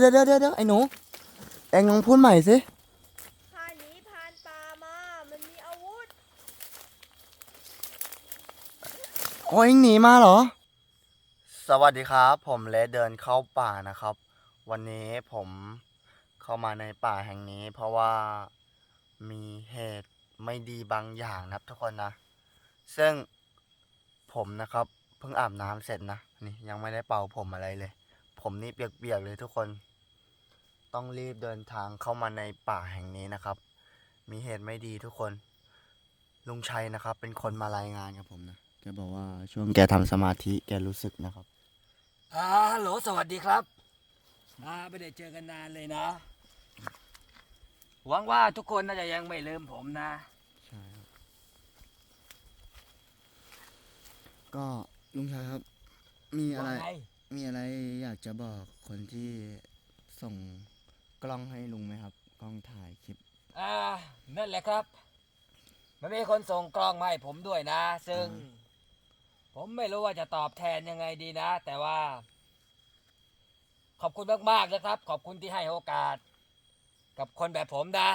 เดี๋ยวเดี๋ยวเดี๋ยวเดี๋ยวไอ้หนูเอ็งลองพูดใหม่สิข้าหนีผ่านป่ามา มันมีอาวุธ โอ้ยเอ็งหนีมาเหรอ สวัสดีครับ ผมเลสเดินเข้าป่านะครับ วันนี้ผมเข้ามาในป่าแห่งนี้ เพราะว่ามีเหตุไม่ดีบางอย่างนะครับทุกคนนะ ซึ่งผมนะครับ เพิ่งอาบน้ำเสร็จนะ นี่ยังไม่ได้เป่าผมอะไรเลย ผมนี่เปียกๆเลยทุกคน ต้องรีบเดินทางเข้ามาในป่าแห่งนี้นะครับ มีเหตุไม่ดีทุกคน ลุงชัยนะครับ เป็นคนมารายงานกับผมนะแกบอกว่าช่วงแกทำสมาธิแกรู้สึกนะครับอ่าฮัลโหลสวัสดีครับอ่าไม่ได้เจอกันนานเลยนะหวังว่าทุกคนน่าจะยังไม่ลืมผมนะใช่ครับก็ลุงชัยครับ มีอะไร ว่าไง มีอะไรอยากจะบอกคนที่ส่งกล้องให้ลุงไหมครับ กล้องถ่ายคลิป อ่า นั่นแหละครับ มันมีคนส่งกล้องมาให้ผมด้วยนะ ซึ่งอ่าผมไม่รู้ว่าจะตอบแทนยังไงดีนะ แต่ว่า ขอบคุณมากๆนะครับ ขอบคุณที่ให้โอกาส กับคนแบบผมนะ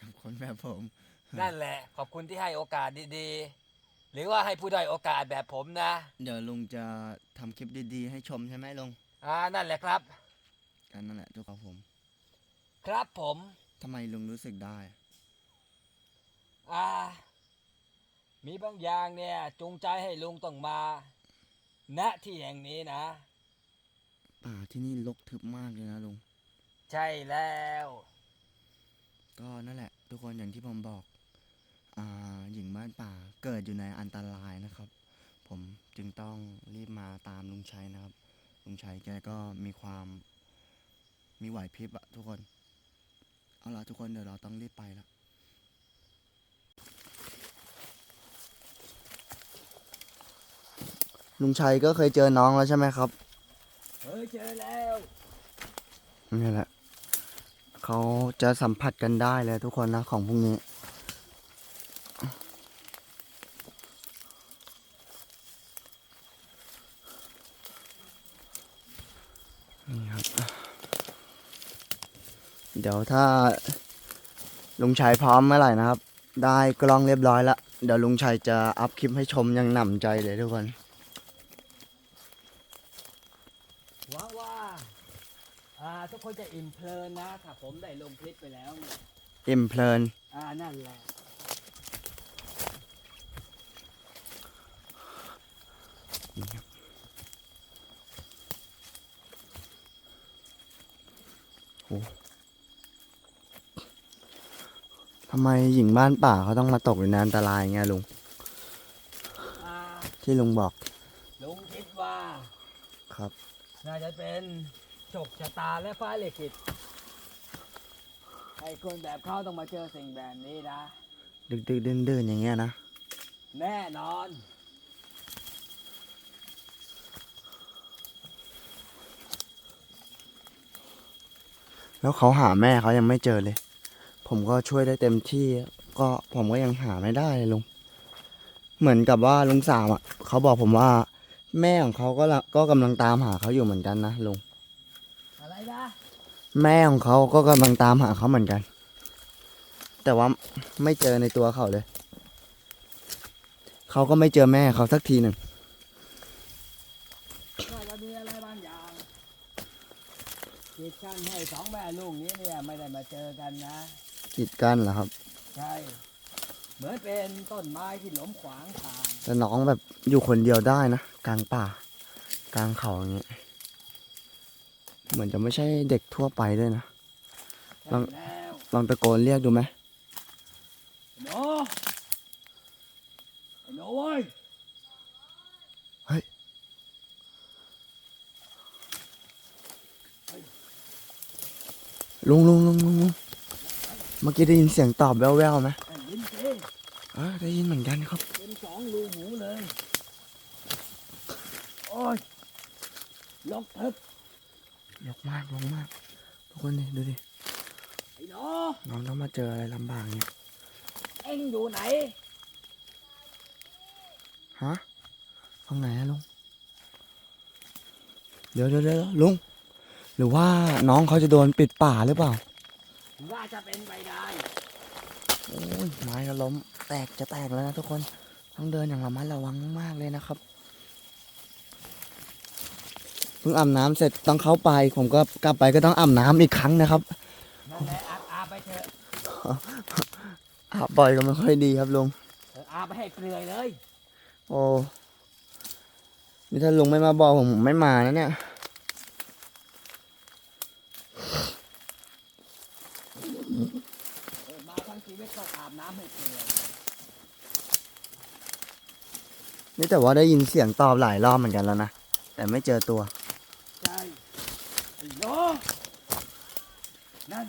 กับคนแบบผม นั่นแหละ ขอบคุณที่ให้โอกาสดีๆ หรือว่าให้ผู้ด้อยโอกาสแบบผมนะ เดี๋ยวลุงจะทำคลิปดีๆ ให้ชมใช่ไหมลุงอ่านั่นแหละครับ กันนั่นแหละทุกคนผมครับผมทำไมลุงรู้สึกได้ อ่ามีบางอย่างเนี่ยจูงใจให้ลุงต้องมา ณที่แห่งนี้นะ ป่าที่นี่รกทึบมากเลยนะลุง ใช่แล้ว ก็นั่นแหละ ทุกคนอย่างที่ผมบอกอ่า หญิงบ้านป่าเกิดอยู่ในอันตรายนะครับ ผมจึงต้องรีบมาตามลุงชัยนะครับ ลุงชัยแกก็มีความมีไหวพริบอะทุกคน เอาละทุกคนเดี๋ยวเราต้องรีบไปละลุงชัยก็เคยเจอน้องแล้วใช่ไหมครับเฮ้ยเจอแล้วนี่แหละเขาจะสัมผัสกันได้เลยทุกคนนะของพวกนี้ นี่ครับ เดี๋ยวถ้าลุงชัยพร้อมเมื่อไหร่นะครับ ได้กล้องเรียบร้อยแล้ว เดี๋ยวลุงชัยจะอัพคลิปให้ชมอยังหนำใจเลยทุกคนหวังว่าอ่าทุกคนจะอิ่มเพลินนะถ้าผมได้ลงคลิปไปแล้วเนี่ยอิ่มเพลิน อ่านั่นแหละำไมหญิงบ้านป่าเขาต้องมาตกอยู่ในอันตรายไงลุง อ่าที่ลุงบอก ลุงคิดว่า ครับ น่าจะเป็นโชคชะตาและฟ้าลิขิตให้คนแบบเขาต้องมาเจอสิ่งแบบนี้นะ ดึกดึกเดินเดินๆอย่างเงี้ยนะ แน่นอน แล้วเขาหาแม่เขายังไม่เจอเลย ผมก็ช่วยได้เต็มที่ก็ผมก็ยังหาไม่ได้เลยลุง เหมือนกับว่าลุงสามอะเขาบอกผมว่า แม่ของเขาก็ละก็กำลังตามหาเขาอยู่เหมือนกันนะลุง อะไรนะแม่ของเขาก็กำลังตามหาเขาเหมือนกัน แต่ว่าไม่เจอในตัวเขาเลย เขาก็ไม่เจอแม่เขาสักทีหนึ่ง น่าจะมีอะไรบางอย่างกีดกันให้สองแม่ลูกนี้เนี่ยไม่ได้มาเจอกันนะ กีดกันเหรอครับ ใช่ เหมือนเป็นต้นไม้ที่หล้มขวางทาง แต่น้องแบบอยู่คนเดียวได้นะ กลางป่า กลางเขาอย่างเงี้ยเหมือนจะไม่ใช่เด็กทั่วไปด้วยนะ ลองใช่แล้วลองตะโกนเรียกดูไหมไอ้หนูไอ้หนูเว้ยลุงลุงลุงลุงลุง เมื่อกี้ได้ยินเสียงตอบแว่วๆไหมได้ยินสิเออได้ยินเหมือนกันครับ เป็นสองรูหูเลย โอ้ยลกทึบยกมากลงมาก ทุกคนนี่ดูดิ ไอ้หนูน้องต้องมาเจออะไรลำบากเนี่ย เอ็งอยู่ไหน ฮะตรงไหนอะลุง เดี๋ยวเดี๋ยวเดี๋ยวลุง หรือว่าน้องเขาจะโดนปิดป่าหรือเปล่า ว่าจะเป็นไปได้โอ้ยไม้ก็ล้ม แตกจะแตกแล้วนะทุกคนต้องเดินอย่างระมัดระวังมากๆเลยนะครับเพิ่งอาบน้ำเสร็จต้องเข้าไป ผมก็กลับไปก็ต้องอาบน้ำอีกครั้งนะครับนั่นแหละอาบอาบไปเถอะอาบบ่อยก็ไม่ค่อยดีครับลุงเอออาบไปให้เปลือยเลย โอ้นี่ถ้าลุงไม่มาบอกผมผมไม่มานะเนี่ย เออมา ทั้งชีวิตก็อาบน้ำให้เปลือยนี่แต่ว่าได้ยินเสียงตอบหลายรอบเหมือนกันแล้วนะ แต่ไม่เจอตัว ใช่ไอ้โยนั่น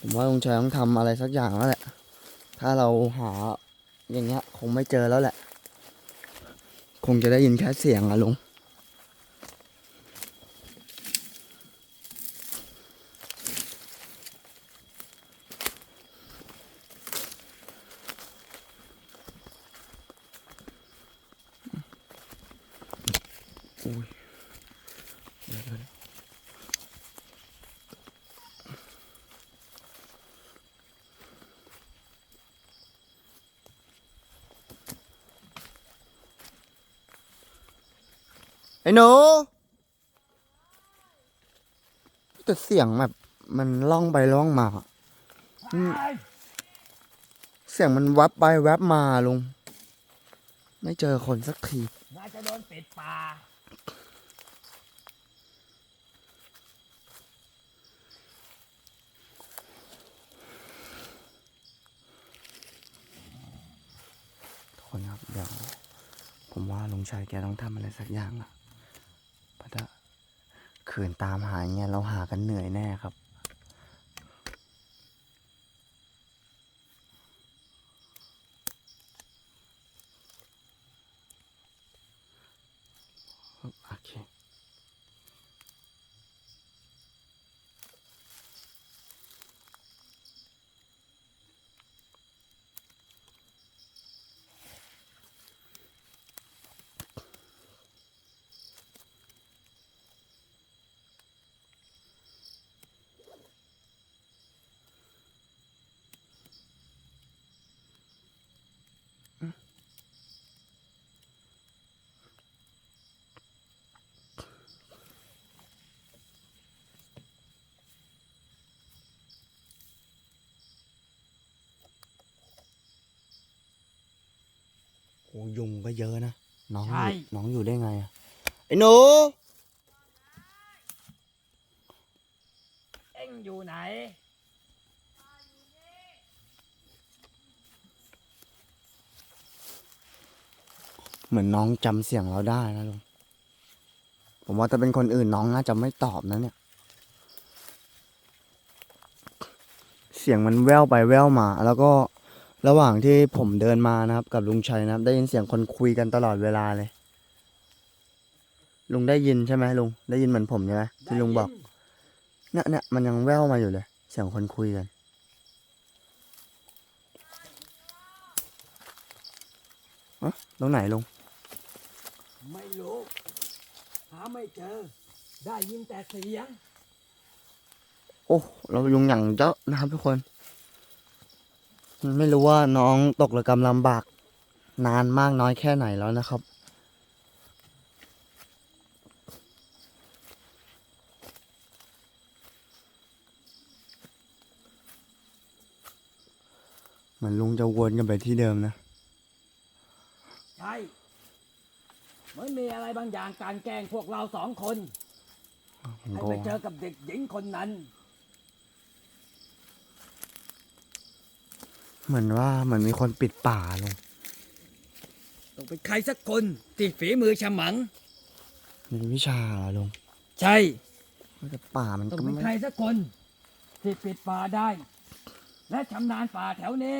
ผมว่าลุงชายต้องทำอะไรสักอย่างแล้วแหละ ถ้าเราหาอย่างเงี้ยคงไม่เจอแล้วแหละ คงจะได้ยินแค่เสียงอะลุง อุ้ยเดี๋ยวเดี๋ยวเดี๋ยว ไอ้หนูแต่เสียงแบบ มันล่องไปล่องมาอืมเสียงมันแวบไปแวบมาลุง ไม่เจอคนสักที น่าจะโดนปิดป่าทุกคนครับเดี๋ยวผมว่าลุงชัยแกต้องทำอะไรสักอย่างละ เพราะขืนตามหาเงี้ยเราหากันเหนื่อยแน่ครับ โอ้ยุงก็เยอะนะ น้องอยู่น้องอยู่ได้ไงอะไอ้หนู เอ็งอยู่ไหน เหมือนน้องจำเสียงเราได้นะลุง ผมว่าถ้าเป็นคนอื่นน้องน่าจะไม่ตอบนะเนี่ย เสียงมันแว่วไปแว่วมาแล้วก็ ระหว่างที่ผมเดินมานะครับ กับลุงชัยนะครับ ได้ยินเสียงคนคุยกันตลอดเวลาเลย ลุงได้ยินใช่ไหมลุงได้ยินเหมือนผมใช่ไหมที่ลุงบอกเนี่ยเนี่ยมันยังแว่วมาอยู่เลย เสียงคนคุยกันอะตรงไหนลุงไม่รู้หาไม่เจอ ได้ยินแต่เสียง โอ้ เรายุงอย่างเจ้านะครับทุกคน ไม่รู้ว่าน้องตกระกำลำบาก นานมากน้อยแค่ไหนแล้วนะครับ เหมือนลุงจะวนกันไปที่เดิมนะ ใช่เหมือนมีอะไรบางอย่างการแกล้งพวกเราสองคน ผมให้ก็ไปเจอกับเด็กหญิงคนนั้น เหมือนว่าเหมือนมีคนปิดป่าลุงต้องเป็นใครสักคนที่ฝีมือฉมัง มีวิชาเหรอลุงใช่ แต่ป่ามันต้องก็เป็นไม่ใครสักคนที่ปิดป่าได้ และชำนาญป่าแถวนี้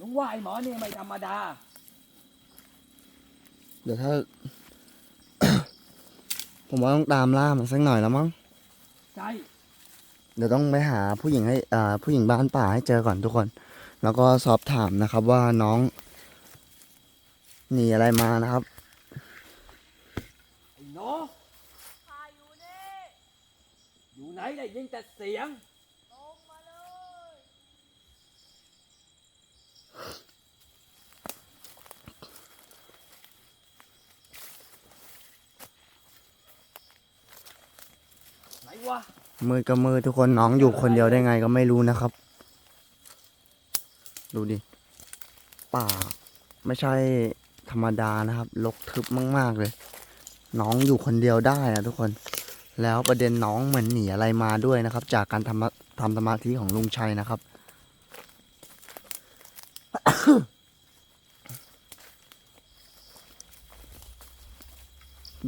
ลุงว่าไอ้หมอนี่ไม่ธรรมดา เดี๋ยวถ้า ผมว่าต้องตามล่ามันสักหน่อยแล้วมั้ง ใช่ เดี๋ยวต้องไปหาผู้หญิงให้อ่าผู้หญิงบ้านป่าให้เจอก่อนทุกคน แล้วก็สอบถามนะครับว่าน้องหนีอะไรมานะครับไอ้หนูข้าอยู่นี่อยู่ไหนได้ยินแต่เสียง ลงมาเลยไหนวะ มือกับมือทุกคนน้องอยู่คนเดียวได้ไงก็ไม่รู้นะครับ ดูดิ ป่า ไม่ใช่ธรรมดานะครับรกทึบมาก ๆ เลย น้องอยู่คนเดียวได้อะทุกคน แล้วประเด็นน้องเหมือนหนีอะไรมาด้วยนะครับ จากการทำทำสมาธิของลุงชัยนะครับ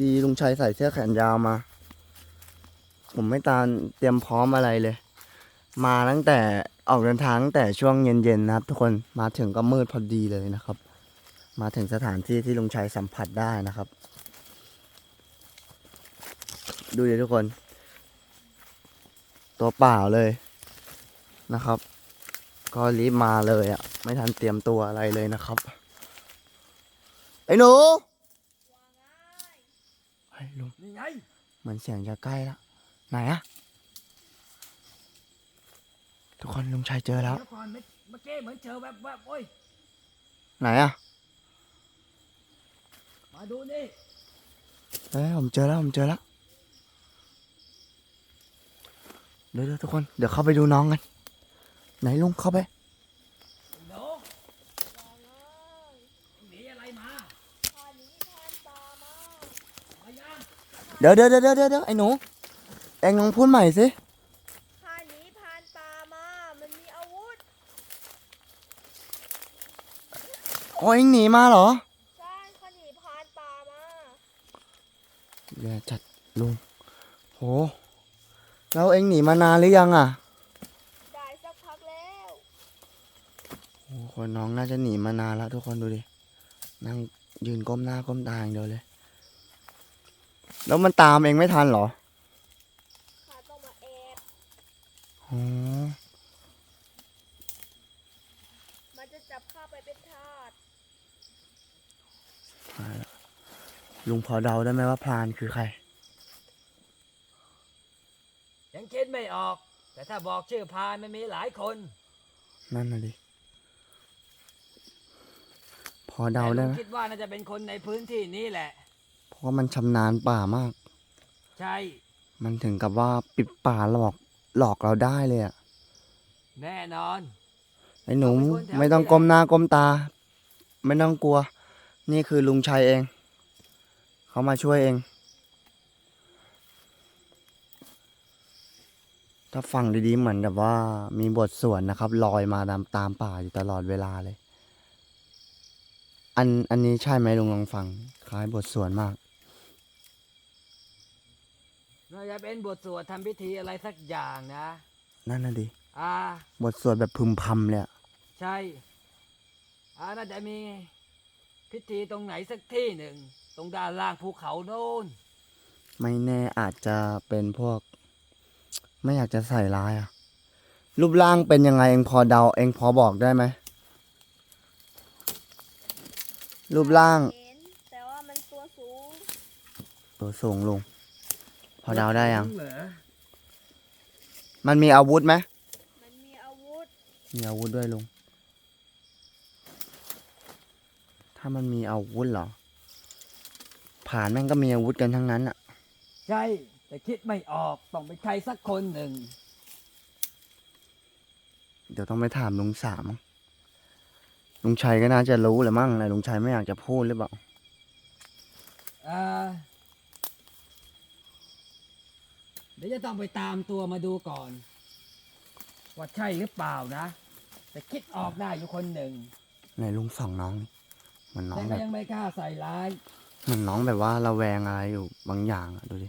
ดีลุงชัยใส่เสื้อแขนยาวมา ผมไม่ตานเตรียมพร้อมอะไรเลย มาตั้งแต่ออกเดินทางตั้งแต่ช่วงเย็นๆนะครับ ทุกคนมาถึงก็มืดพอดีเลยนะครับ มาถึงสถานที่ที่ลุงชัยสัมผัสได้นะครับ ดูดิทุกคน ตัวเปล่าเลยนะครับ ก็รีบมาเลยอะ่ะ ไม่ทันเตรียมตัวอะไรเลยนะครับไอ้หนูว่าง่ายไอ้ยลุงนี่ไงเหมือนเสียงจะใกล้แล้ว ไหนอะทุกคนลุงชัยเจอแล้ว เดี๋ยวก่อนเมื่อเมื่อกี้เหมือนเจอแบบแบบโอ้ย ไหนอะมาดูนี่เอ้ยผมเจอแล้วผมเจอแล้วเดี๋ยวเดี๋ยวทุกคนเดี๋ยวเข้าไปดูน้องกัน ไหนลุงเข้าไป หนูว่าง่ายหนีอะไรมาพาหนีพานป่ามามายังเดี๋ยวเดี๋ยวเดี๋ยวเดี๋ยวเดี๋ยวไอ้หนู เอ็งลองพูดใหม่สิพาหนีพานป่ามา มันมีอาวุธโอ้ยเอ็งหนีมาเหรอใช่เขาหนีพานป่ามาอย่าจัดลุงโหแล้วเอ็งหนีมานานหรือยังอะได้สักพักแล้วโอ้คนน้องน่าจะหนีมานานแล้วทุกคนดูดินั่งยืนก้มหน้าก้มตาอย่างเดียวเลย แล้วมันตามเองไม่ทันเหรอ ข้าต้องมาแอบ อ๋อมันจะจับข้าไปเป็นทาสตายละลุงพอเดาได้ไหมว่าพรานคือใคร ยังคิดไม่ออก แต่ถ้าบอกชื่อพานมันมีหลายคนนั่นน่ะดิ พอเดาได้แต่ไหมลุงคิดว่าน่าจะเป็นคนในพื้นที่นี้แหละ เพราะว่ามันชำนาญป่ามาก ใช่ มันถึงกับว่าปิดป่าหลอก หลอกเราได้เลยอะแน่นอน ไอ้หนูเขาเป็นคนแถวไม่ต้องนี้แหละก้มหน้าก้มตา ไม่ต้องกลัว นี่คือลุงชัยเอง เขามาช่วยเอง ถ้าฟังดีๆเหมือนกับว่ามีบทสวดนะครับลอยมาตามตามป่าอยู่ตลอดเวลาเลย อันอันนี้ใช่ไหมลุงลองฟังคล้ายบทสวดมาก น่าจะเป็นบทสวดทำพิธีอะไรสักอย่างนะ นั่นน่ะดิ อ่า บทสวดแบบพึมพำเลยอะใช่ อ่า น่าจะมีพิธีตรงไหนสักที่หนึ่ง ตรงด้านล่างภูเขาโน้น ไม่แน่อาจจะเป็นพวก ไม่อยากจะใส่ร้ายอะรูปร่างเป็นยังไงเองพอเดาเองพอบอกได้ไหม รูปร่างเห็นแต่ว่ามันตัวสูง ตัวสูงลุงพ อเดาได้ยัง เหรอมันมีอาวุธไหมมันมีอาวุธ มีอาวุธด้วยลุง ถ้ามันมีอาวุธเหรอ ผ่านแม่งก็มีอาวุธกันทั้งนั้นอะใช่ แต่คิดไม่ออกต้องเป็นใครสักคนหนึ่ง เดี๋ยวต้องไปถามลุงสามงลุงชัยก็น่าจะรู้แหรือมั้งแต่ลุงชัยไม่อยากจะพูดหรือเปล่าอ่า เดี๋ยวจะต้องไปตามตัวมาดูก่อน ว่าใช่หรือเปล่านะ แต่คิดออกได้อยู่คนหนึ่งไหนลุงสองน้องนี่เหมือนน้อแต่งก็แบบยังไม่กล้าใส่ร้าย เหมือนน้องแบบว่าระแวงอะไรอยู่บางอย่างอะดูดิ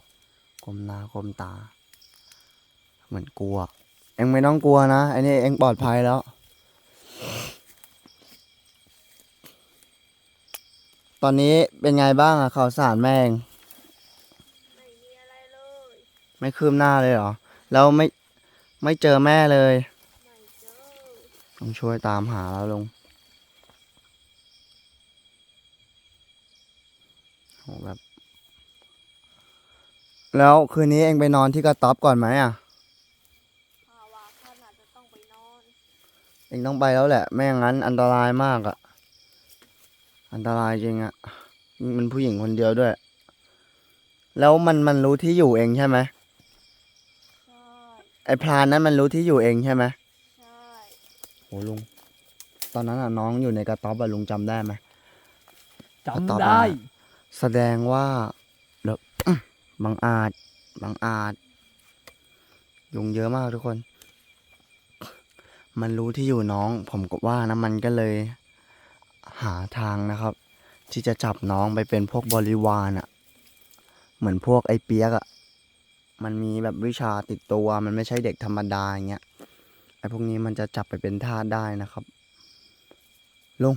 ก้มหน้าก้มตา เหมือนกลัว เอ็งไม่ต้องกลัวนะไอ้นี่เอ็งปลอดภัยแล้ว ตอนนี้เป็นไงบ้างอะข่าวสารแม่งไม่มีอะไรเลย ไม่คืบหน้าเลยเหรอ แล้วไม่ไม่เจอแม่เลยต้องช่วยตามหาแล้วลุงโหแบบ แล้วคืนนี้เองไปนอนที่กระต๊อบก่อนไหมอะเองต้องไปแล้วแหละ ไม่งั้นอันตรายมากอะ อันตรายจริงอะ มันผู้หญิงคนเดียวด้วย แล้วมันมันรู้ที่อยู่เองใช่ไหม ไอ้พรานนั้นมันรู้ที่อยู่เองใช่ไหมใช่โหลุง ตอนนั้นอะน้องอยู่ในกระต๊อบอะลุงจำได้ไหมจตอบำมาได้ แสดงว่าเดี๋ยวบังอาจบังอาจยุงเยอะมากทุกคน มันรู้ที่อยู่น้อง ผมก็ว่านะมันก็เลย หาทางนะครับ ที่จะจับน้องไปเป็นพวกบริวารอะเหมือนพวกไอ้เปียกอะ มันมีแบบวิชาติดตัว มันไม่ใช่เด็กธรรมดาอย่างเงี้ยไอ้พวกนี้มันจะจับไปเป็นทาสได้นะครับลุง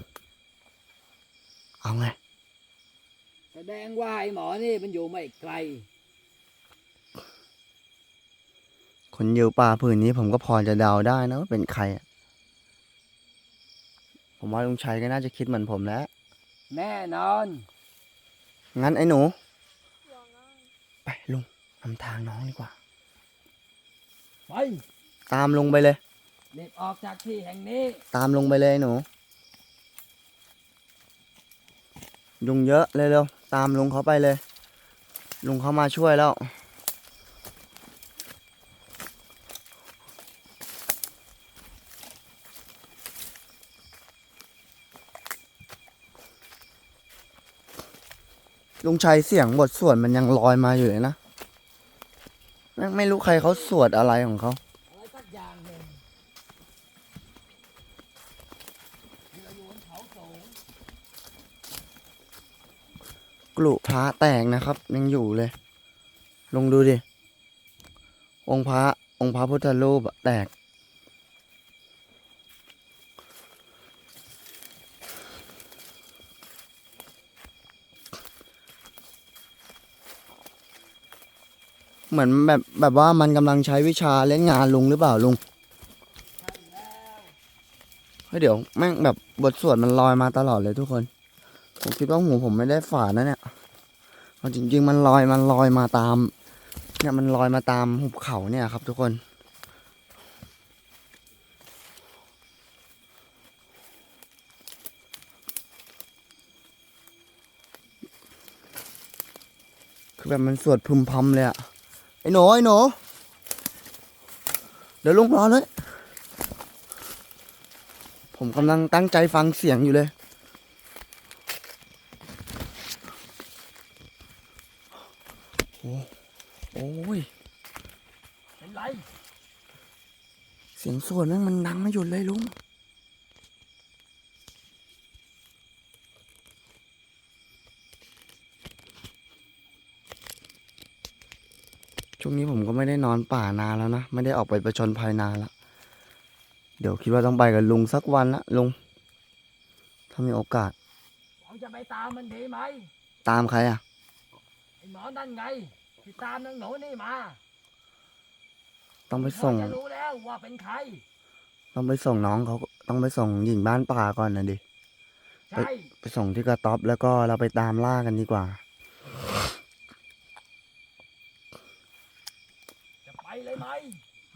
เอาไง แสดงว่าไอ้หมอนี่มันอยู่ไม่ไกล คนอยู่ป่าผืนนี้ผมก็พอจะเดาได้นะว่าเป็นใครอะผมว่าลุงชัยก็น่าจะคิดเหมือนผมแล้ว แน่นอน งั้นไอ้หนูว่าไงไปลุง นำทางน้องดีกว่า ไปตามลุงไปเลย รีบออกจากที่แห่งนี้ ตามลุงไปเลยไอ้หนูยุงเยอะเลยเร็วตามลุงเขาไปเลย ลุงเขามาช่วยแล้ว ลุงชัยเสียงบทสวดมันยังลอยมาอยู่เลยนะแม่งไม่รู้ใครเขาสวดอะไรของเขาอะไรสักอย่างหนึ่งเราอยู่บนเขาสูงกลุพระแตกนะครับ ยังอยู่เลย ลงดูดิ องค์พระองค์พระพุทธรูปอะแตก เหมือนแบบแบบว่ามันกำลังใช้วิชาเล่นงานลุงหรือเปล่าลุงเฮ้ยเดี๋ยวแม่งแบบบทสวดมันลอยมาตลอดเลยทุกคน ผมคิดว่าหูผมไม่ได้ฝาดนะเนี่ยเอาจริงๆมันลอยมันลอยมาตาม เนี่ยมันลอยมาตามหุบเขาเนี่ยครับ ทุกคนคือแบบมันสวดพึมพำเลยอะ ไอ้หนูไอ้หนูเดี๋ยวลุงรอเลย ผมกำลังตั้งใจฟังเสียงอยู่เลย โอ้โอ้ยเป็นไร เสียงสวดแม่งมันดังไม่หยุดเลยลุง วงนี้ผมก็ไม่ได้นอนป่านานแล้วนะ ไม่ได้ออกไปประชนภัยนานละเดี๋ยวคิดว่าต้องไปกับลุงสักวันละลุง ถ้ามีโอกาสหวังจะไปตามมันดีไหมตามใครอะ ไอ้หมอนั่นไงที่ตามนางหนูนี่มาต้องไปส่งพอจะรู้แล้วว่าเป็นใคร ต้องไปส่งน้องเขาต้องไปส่งหญิงบ้านป่าก่อนนะดิ ใช่ ไปส่งที่กระต๊อบแล้วก็เราไปตามล่ากันดีกว่า จะไปเลยไหม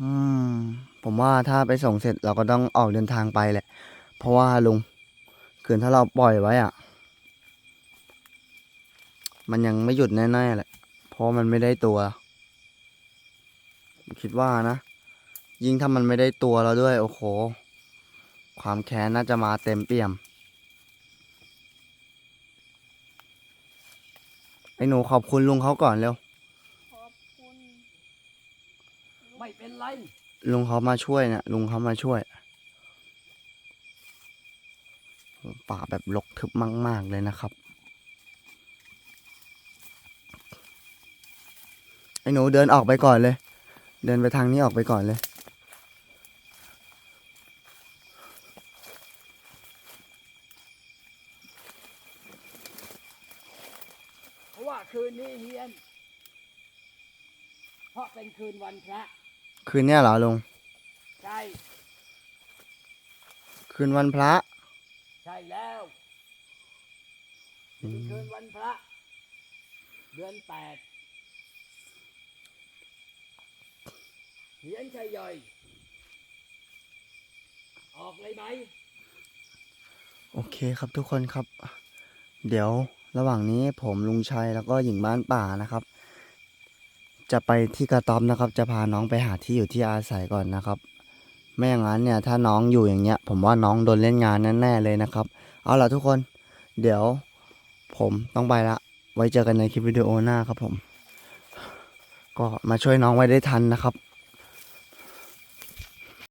อืม ผมว่าถ้าไปส่งเสร็จเราก็ต้องออกเดินทางไปแหละ เพราะว่าลุงคืนถ้าเราปล่อยไว้อะมันยังไม่หยุดแน่ๆแหละ เพราะมันไม่ได้ตัว คิดว่านะ ยิ่งถ้ามันไม่ได้ตัวเราด้วย โอ้โห ความแค้นน่าจะมาเต็มเปี่ยม ไอ้หนูขอบคุณลุงเขาก่อนเร็ว ขอบคุณ ไม่เป็นไร ลุงเขามาช่วยเนี่ยลุงเขามาช่วย ป่าแบบรกทึบมาก ๆ เลยนะครับ ไอ้หนูเดินออกไปก่อนเลย เดินไปทางนี้ออกไปก่อนเลย เพราะว่าคืนนี้เฮียน เพราะเป็นคืนวันพระ คืนเนี้ยเหรอลุง ใช่ คืนวันพระ ใช่แล้วอืมคืนวันพระ เดือนแปดเฮียนชัยย่อย ออกเลยไหม โอเคครับทุกคนครับ เดี๋ยวระหว่างนี้ผมลุงชัยแล้วก็หญิงบ้านป่านะครับ จะไปที่กระต๊อบนะครับ จะพาน้องไปหาที่อยู่ที่อาศัยก่อนนะครับ ไม่อย่างนั้นเนี่ยถ้าน้องอยู่อย่างเงี้ย ผมว่าน้องโดนเล่นงานแน่ๆเลยนะครับ เอาล่ะทุกคน เดี๋ยวผมต้องไปละ ไว้เจอกันในคลิปวิดีโอหน้าครับผม ก็มาช่วยน้องไว้ได้ทันนะครับ